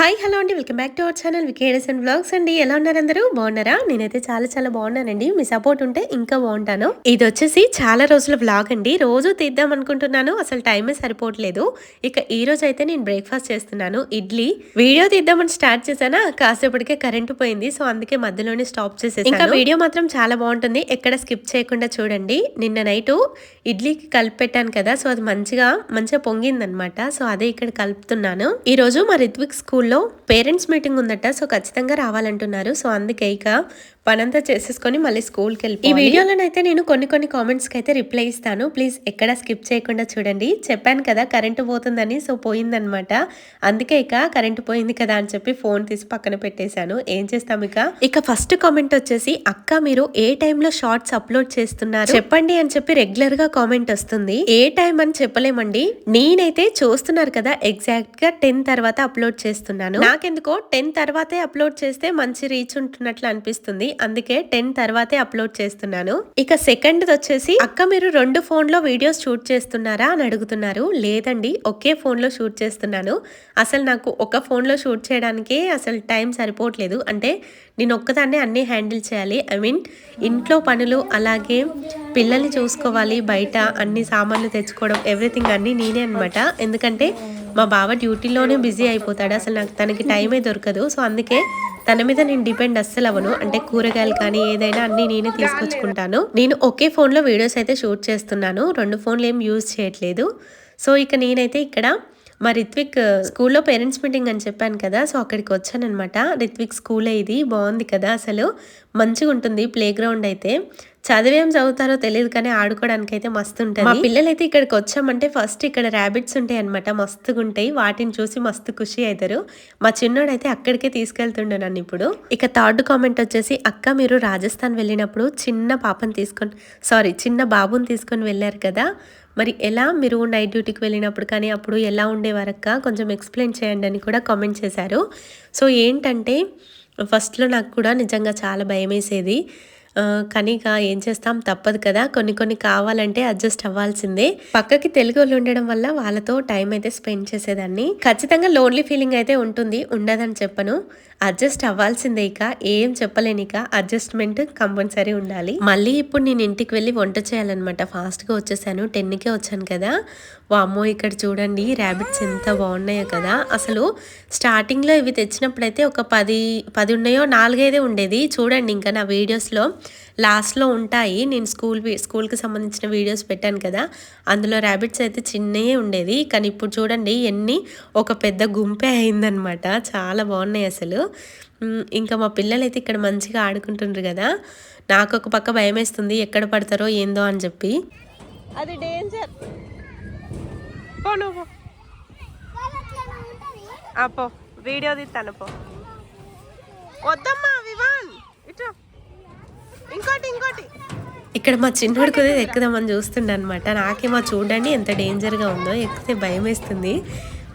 Hi hello అండి. Welcome back to our channel వికేడస్ and blogs అండి. ఎలా ఉన్నారు అందరూ? బాగున్నారా? నేనైతే చాలా చాలా బాగున్నానండి. మీ సపోర్ట్ ఉంటే ఇంకా బాగుంటాను. ఇది వచ్చేసి చాలా రోజుల బ్లాగ్ అండి. రోజు తీద్దాం అనుకుంటున్నాను. అసలు టైమే సరిపోవట్లేదు. ఇక ఈ రోజు అయితే నేను బ్రేక్ఫాస్ట్ చేస్తున్నాను. ఇడ్లీ. వీడియో తీద్దామని స్టార్ట్ చేశానా? కాసేపటికే కరెంటు పోయింది. సో అందుకే మధ్యలోనే స్టాప్ చేసేసి ఇంకా వీడియో మాత్రం చాలా బాగుంటుంది. ఎక్కడ స్కిప్ చేయకుండా చూడండి. నిన్న నైట్ ఇడ్లీకి కలిపి పెట్టాను కదా. సో అది మంచిగా మంచిగా పొంగిందనమాట. సో అదే ఇక్కడ కలుపుతున్నాను. ఈ రోజు మా రిత్విక్ స్కూల్ స్కూల్లో పేరెంట్స్ మీటింగ్ ఉందట సో ఖచ్చితంగా రావాలంటున్నారు. సో అందుకే ఇక పనంతా చేసేసుకొని మళ్ళీ స్కూల్కి వెళ్ళి ఈ వీడియోలోనైతే నేను కొన్ని కొన్ని కామెంట్స్కి అయితే రిప్లై ఇస్తాను. ప్లీజ్ ఎక్కడ స్కిప్ చేయకుండా చూడండి. చెప్పాను కదా కరెంటు పోతుందని సో పోయిందనమాట. అందుకే ఇక కరెంటు పోయింది కదా అని చెప్పి ఫోన్ తీసి పక్కన పెట్టేశాను. ఏం చేస్తాం ఇక? ఇక ఫస్ట్ కామెంట్ వచ్చేసి అక్క మీరు ఏ టైంలో షార్ట్స్ అప్లోడ్ చేస్తున్నారు? చెప్పండి అని చెప్పి రెగ్యులర్గా కామెంట్ వస్తుంది. ఏ టైం అని చెప్పలేమండి. నేనైతే చూస్తున్నారు కదా ఎగ్జాక్ట్గా టెన్ తర్వాత అప్లోడ్ చేస్తున్నాను నాకెందుకో టెన్ తర్వాతే అప్లోడ్ చేస్తే మంచి రీచ్ ఉంటున్నట్లు అనిపిస్తుంది. అందుకే టెన్ తర్వాతే అప్లోడ్ చేస్తున్నాను. ఇక సెకండ్ వచ్చేసి అక్క మీరు రెండు ఫోన్లో వీడియోస్ షూట్ చేస్తున్నారా? అని అడుగుతున్నారు. లేదండి ఒకే ఫోన్లో షూట్ చేస్తున్నాను. అసలు నాకు ఒక ఫోన్లో షూట్ చేయడానికి అసలు టైం సరిపోవట్లేదు. అంటే నేను ఒక్కదాన్నే అన్నీ హ్యాండిల్ చేయాలి. ఐ మీన్ ఇంట్లో పనులు అలాగే పిల్లల్ని చూసుకోవాలి బయట అన్ని సామాన్లు తెచ్చుకోవడం ఎవ్రీథింగ్ అన్నీ నేనే అనమాట ఎందుకంటే మా బావ డ్యూటీలోనే బిజీ అయిపోతాడు. అసలు నాకు తనకి టైమే దొరకదు. సో అందుకే తన మీద నేను డిపెండ్ అస్సలు అవ్వను. అంటే కూరగాయలు కానీ ఏదైనా అన్ని నేనే తీసుకొచ్చుకుంటాను. నేను ఒకే ఫోన్లో వీడియోస్ అయితే షూట్ చేస్తున్నాను. రెండు ఫోన్లు ఏం యూజ్ చేయట్లేదు. సో ఇక నేనైతే ఇక్కడ మా రిత్విక్ స్కూల్లో పేరెంట్స్ మీటింగ్ అని చెప్పాను కదా సో అక్కడికి వచ్చానమాట రిత్విక్ స్కూలే ఇది బాగుంది కదా అసలు. మంచిగా ఉంటుంది ప్లే గ్రౌండ్ అయితే. చదివేం చదువుతారో తెలియదు కానీ ఆడుకోవడానికి అయితే మస్తు ఉంటుంది. మా పిల్లలైతే ఇక్కడికి వచ్చామంటే ఫస్ట్ ఇక్కడ ర్యాబిట్స్ ఉంటాయి అనమాట మస్తుగా ఉంటాయి వాటిని చూసి మస్తు ఖుషి అవుతారు మా చిన్నోడైతే అక్కడికే తీసుకెళ్తుండే నన్ను ఇప్పుడు. ఇక థర్డ్ కామెంట్ వచ్చేసి అక్క మీరు రాజస్థాన్ వెళ్ళినప్పుడు చిన్న పాపని తీసుకొని సారీ చిన్న బాబుని తీసుకొని వెళ్ళారు కదా. మరి ఎలా మీరు నైట్ డ్యూటీకి వెళ్ళినప్పుడు కానీ అప్పుడు ఎలా ఉండేవారక్క కొంచెం ఎక్స్ప్లెయిన్ చేయండి అని కూడా కామెంట్ చేశారు. సో ఏంటంటే ఫస్ట్లో నాకు కూడా నిజంగా చాలా భయం వేసేది కానీ ఇక ఏం చేస్తాం? తప్పదు కదా. కొన్ని కొన్ని కావాలంటే అడ్జస్ట్ అవ్వాల్సిందే. పక్కకి తెలుగు వాళ్ళు ఉండడం వల్ల వాళ్ళతో టైం అయితే స్పెండ్ చేసేదాన్ని. ఖచ్చితంగా లోన్లీ ఫీలింగ్ అయితే ఉంటుంది. ఉండదని చెప్పను. అడ్జస్ట్ అవ్వాల్సిందే ఇక. ఏం చెప్పలేని ఇక. అడ్జస్ట్మెంట్ కంపల్సరీ ఉండాలి. మళ్ళీ ఇప్పుడు నేను ఇంటికి వెళ్ళి వంట చేయాలన్నమాట. ఫాస్ట్గా వచ్చేసాను. టెన్కే వచ్చాను కదా. వామ్మో ఇక్కడ చూడండి. ర్యాబిట్స్ ఎంత బాగున్నాయో కదా. అసలు స్టార్టింగ్లో ఇవి తెచ్చినప్పుడైతే ఒక పది పది ఉన్నాయో నాలుగైదే ఉండేది. చూడండి ఇంకా నా వీడియోస్లో. లాస్ట్లో ఉంటాయి. నేను స్కూల్ స్కూల్కి సంబంధించిన వీడియోస్ పెట్టాను కదా. అందులో ర్యాబిట్స్ అయితే చిన్నయే ఉండేది కానీ ఇప్పుడు చూడండి ఎన్ని ఒక పెద్ద గుంపే అయిందనమాట చాలా బాగున్నాయి అసలు. ఇంకా మా పిల్లలు అయితే ఇక్కడ మంచిగా ఆడుకుంటుండ్రు కదా. నాకు ఒక పక్క భయం వేస్తుంది ఎక్కడ పడతారో ఏందో అని చెప్పి. అది డేంజర్ పో. వీడియో తీస్తాను పో. వద్దమ్మా. ఇంకోటి ఇంకోటి. ఇక్కడ మా చిన్నోడు కుదే ఎక్కుదామని చూస్తుండే అనమాట నాకేమో చూడండి ఎంత డేంజర్గా ఉందో ఎక్కితే భయం వేస్తుంది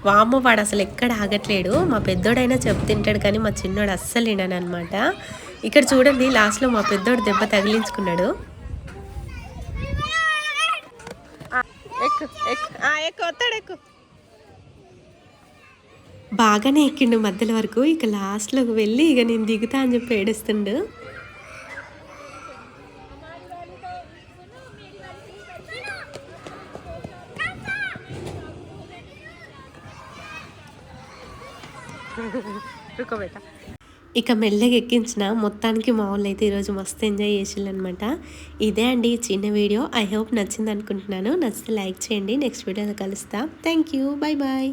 వామ్మ వాడు అసలు ఎక్కడ ఆగట్లేడు. మా పెద్దోడైనా చెప్తుంటాడు కానీ మా చిన్నోడు అస్సలు వినను అనమాట ఇక్కడ చూడండి లాస్ట్లో మా పెద్దోడు దెబ్బ తగిలించుకున్నాడు. బాగానే ఎక్కిండు మధ్యలో వరకు. ఇక లాస్ట్లోకి వెళ్ళి ఇక నేను దిగుతా అని చెప్పి ఏడుస్తుండు. ఇక మెల్లగా ఎక్కించిన మొత్తానికి మా వాళ్ళు అయితే ఈరోజు మస్తు ఎంజాయ్ చేసిల్లు అనమాట ఇదే అండి చిన్న వీడియో. ఐ హోప్ నచ్చింది అనుకుంటున్నాను నచ్చితే లైక్ చేయండి. నెక్స్ట్ వీడియోలో కలుస్తా. Thank you. Bye bye